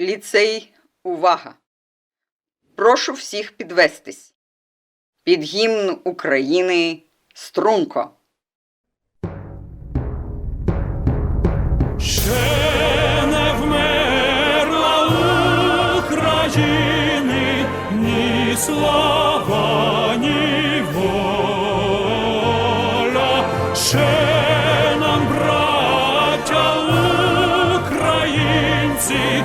Ліцей, увага! Прошу всіх підвестись. Під гімн України струнко. Ще не вмерла України ні слава, ні воля. Ще нам, браття українці,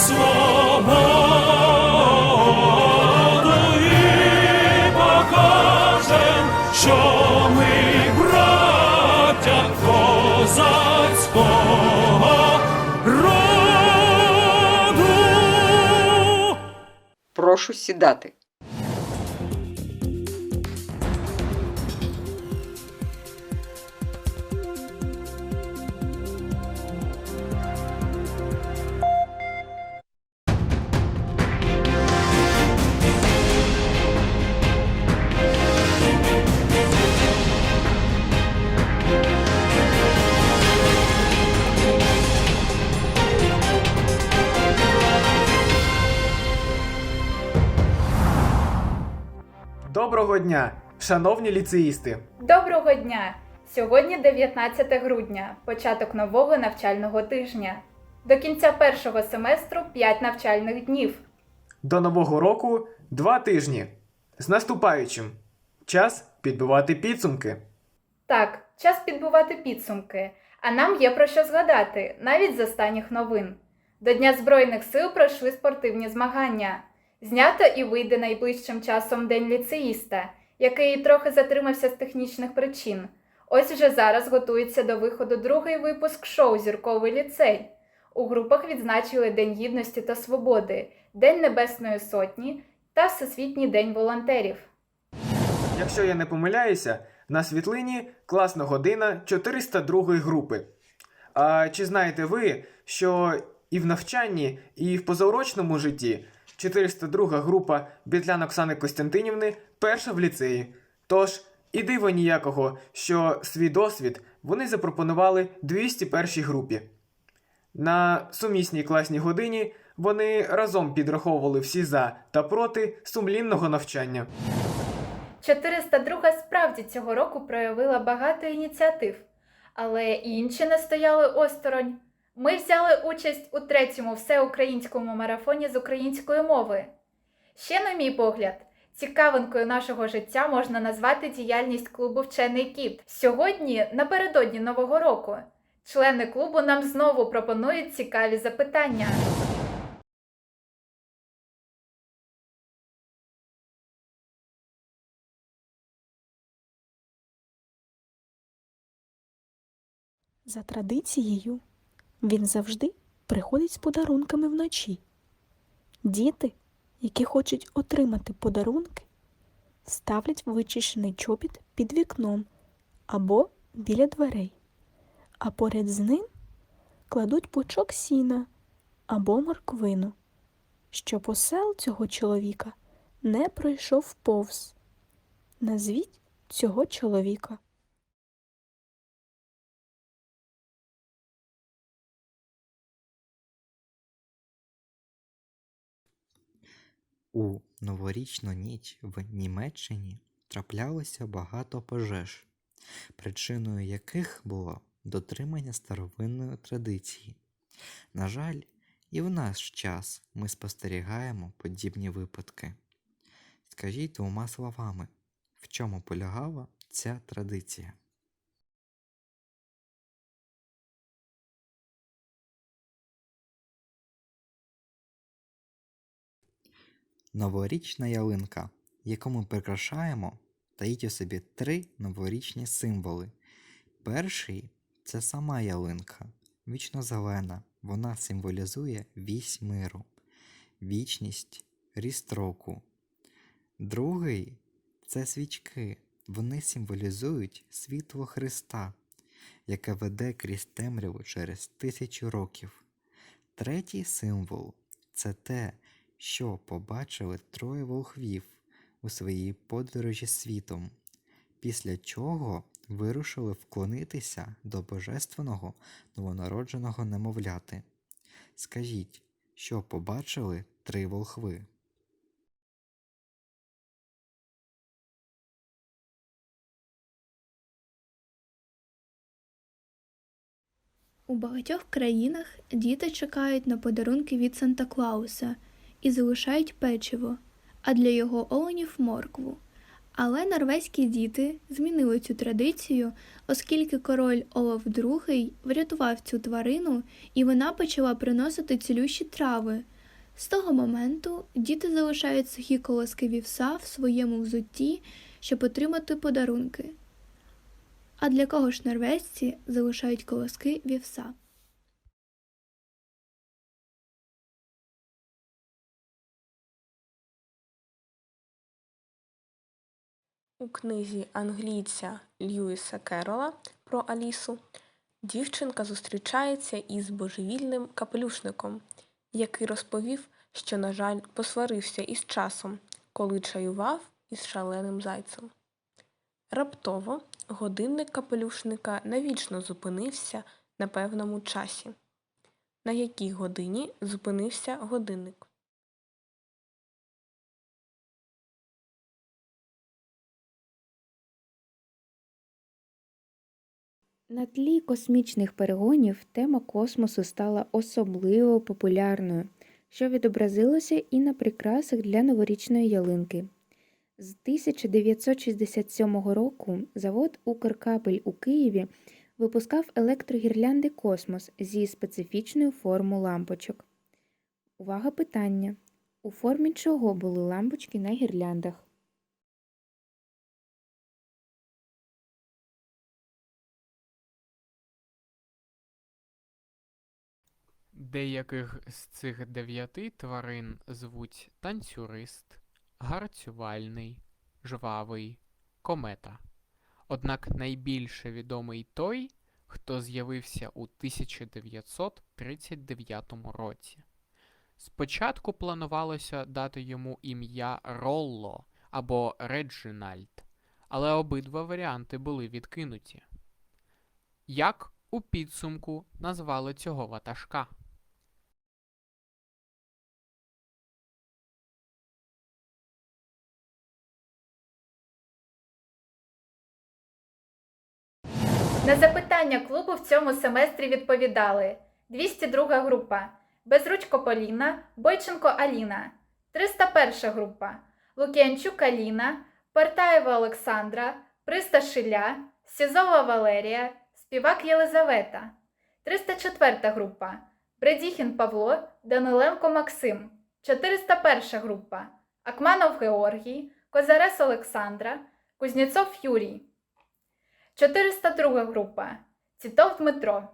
свободу і що ми браття козацького роду. Прошу сідати. Доброго дня, шановні ліцеїсти! Доброго дня! Сьогодні 19 грудня, початок нового навчального тижня. До кінця першого семестру 5 навчальних днів. До нового року два тижні. З наступаючим. Час підбивати підсумки. Так, час підбивати підсумки, а нам є про що згадати, навіть з останніх новин. До Дня Збройних сил пройшли спортивні змагання. Знято і вийде найближчим часом День ліцеїста, який трохи затримався з технічних причин. Ось вже зараз готується до виходу другий випуск шоу Зірковий ліцей. У групах відзначили День Гідності та Свободи, День Небесної Сотні та Всесвітній день волонтерів. Якщо я не помиляюся, на світлині класна година 402 групи. А чи знаєте ви, що і в навчанні, і в позаурочному житті 402 група Бітлян Оксани Костянтинівни перша в ліцеї. Тож, і диво ніякого, що свій досвід вони запропонували 201 групі. На сумісній класній годині вони разом підраховували всі за та проти сумлінного навчання. 402 справді цього року проявила багато ініціатив, але інші не стояли осторонь. Ми взяли участь у третьому всеукраїнському марафоні з української мови. Ще, на мій погляд, цікавинкою нашого життя можна назвати діяльність клубу Вчений кіт. Сьогодні, напередодні Нового року, члени клубу нам знову пропонують цікаві запитання. За традицією, він завжди приходить з подарунками вночі. Діти, які хочуть отримати подарунки, ставлять вичищений чобіт під вікном або біля дверей, а поряд з ним кладуть пучок сіна або морквину, щоб осел цього чоловіка не пройшов повз. Назвіть цього чоловіка. У новорічну ніч в Німеччині траплялося багато пожеж, причиною яких було дотримання старовинної традиції. На жаль, І в наш час ми спостерігаємо подібні випадки. Скажіть двома словами, в чому полягала ця традиція? Новорічна ялинка, яку ми прикрашаємо, таїть у собі три новорічні символи. Перший це сама ялинка, вічно зелена. Вона символізує вісь миру, вічність, ріст року. Другий це свічки. Вони символізують світло Христа, яке веде крізь темряву через тисячу років. Третій символ це те, що побачили троє волхвів у своїй подорожі світом, після чого вирушили вклонитися до божественного новонародженого немовляти. Скажіть, що побачили три волхви? У багатьох країнах діти чекають на подарунки від Санта Клауса і залишають печиво, а для його оленів моркву. Але норвезькі діти змінили цю традицію, оскільки король Олаф II врятував цю тварину і вона почала приносити цілющі трави. З того моменту діти залишають сухі колоски вівса в своєму взутті, щоб отримати подарунки. А для кого ж норвежці залишають колоски вівса? У книзі англійця Льюіса Керрола про Алісу дівчинка зустрічається із божевільним капелюшником, який розповів, що, на жаль, посварився із часом, коли чаював із шаленим зайцем. Раптово годинник капелюшника навічно зупинився на певному часі. На якій годині зупинився годинник? На тлі космічних перегонів тема космосу стала особливо популярною, що відобразилося і на прикрасах для новорічної ялинки. З 1967 року завод Укркабель у Києві випускав електрогірлянди Космос зі специфічною формою лампочок. Увага питання: у формі чого були лампочки на гірляндах? Деяких з цих дев'яти тварин звуть танцюрист, гарцювальний, жвавий, комета. Однак найбільше відомий той, хто з'явився у 1939 році. Спочатку планувалося дати йому ім'я Ролло або Реджинальд, але обидва варіанти були відкинуті. Як у підсумку назвали цього ватажка? На запитання клубу в цьому семестрі відповідали. 202 група. Безручко Поліна, Бойченко Аліна, 301 група. Лук'янчук Аліна, Партаєва Олександра, Приста Шиля, Сізова Валерія, Співак Єлизавета, 304 група. Бредіхін Павло, Даниленко Максим, 401 група. Акманов Георгій, Козарес Олександра, Кузнєцов Юрій. 402 група Тітов Дмитро,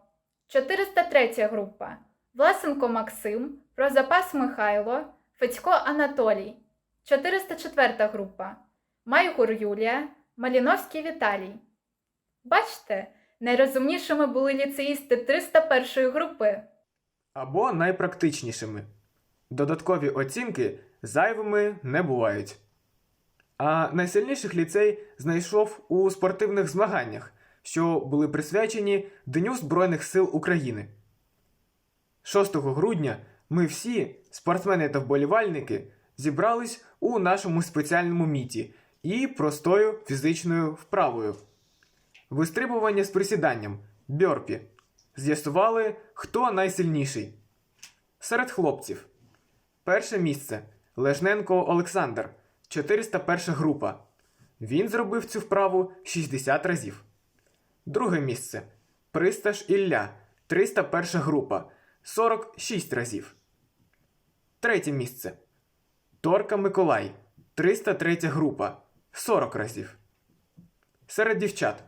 403 група Власенко Максим, Прозапас Михайло, Федько Анатолій, 404 група Майгур Юлія, Маліновський Віталій. Бачите, найрозумнішими були ліцеїсти 301 групи. Або найпрактичнішими. Додаткові оцінки зайвими не бувають. А найсильніших ліцей знайшов у спортивних змаганнях, що були присвячені Дню Збройних сил України. 6 грудня ми всі, спортсмени та вболівальники, зібрались у нашому спеціальному міті і простою фізичною вправою. Вистрибування з присіданням бьорпі. З'ясували, хто найсильніший. Серед хлопців. Перше місце Лежненко Олександр, 401 група. Він зробив цю вправу 60 разів. Друге місце Присташ Ілля, 301 група, 46 разів. Третє місце Торка Миколай, 303 група, 40 разів. Серед дівчат.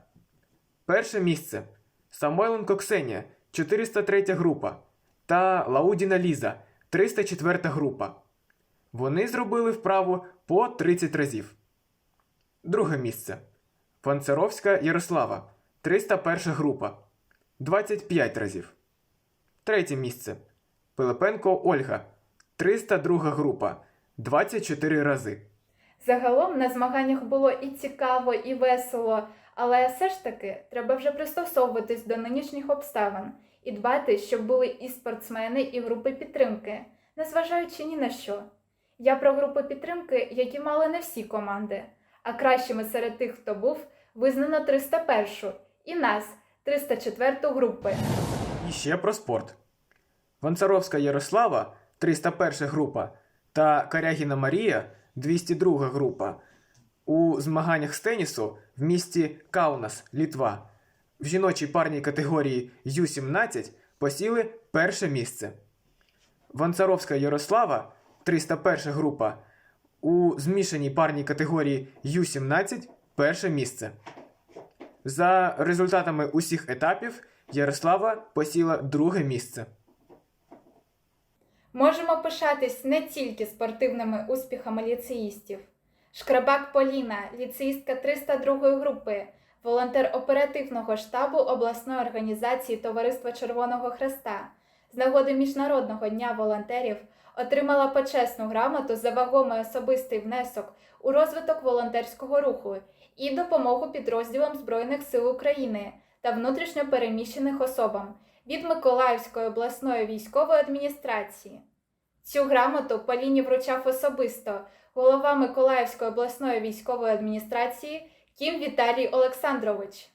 Перше місце Самойленко Ксенія, 403 група та Лаудіна Ліза, 304 група. Вони зробили вправу по 30 разів. Друге місце Панцеровська Ярослава, 301 група, 25 разів. Третє місце Пилипенко Ольга, 302 група, 24 рази. Загалом на змаганнях було і цікаво, і весело, але все ж таки треба вже пристосовуватись до нинішніх обставин і дбати, щоб були і спортсмени, і групи підтримки, незважаючи ні на що. Я про групи підтримки, які мали не всі команди, а кращими серед тих, хто був, визнано 301 і нас, 304 групи. І ще про спорт. Ванцаровська Ярослава, 301 група, та Карягіна Марія, 202 група. У змаганнях з тенісу в місті Каунас, Літва, в жіночій парній категорії Ю-17 посіли перше місце. Ванцаровська Ярослава, 301 група, у змішаній парній категорії Ю-17 перше місце. За результатами усіх етапів Ярослава посіла друге місце. Можемо пишатись не тільки спортивними успіхами ліцеїстів. Шкрабак Поліна, ліцеїстка 302 групи, волонтер оперативного штабу обласної організації Товариства Червоного Хреста, з нагоди Міжнародного дня волонтерів отримала почесну грамоту за вагомий особистий внесок у розвиток волонтерського руху і допомогу підрозділам Збройних сил України та внутрішньо переміщених особам від Миколаївської обласної військової адміністрації. Цю грамоту Поліні вручав особисто голова Миколаївської обласної військової адміністрації Кім Віталій Олександрович.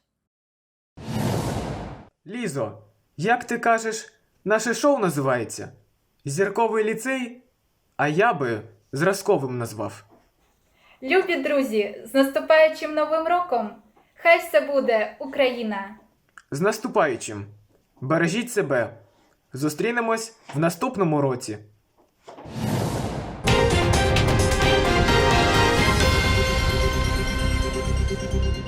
Лізо, як ти кажеш, наше шоу називається? Зірковий ліцей? А я би зразковим назвав. Любі друзі, з наступаючим новим роком! Хай все буде Україна! З наступаючим! Бережіть себе! Зустрінемось в наступному році! Місто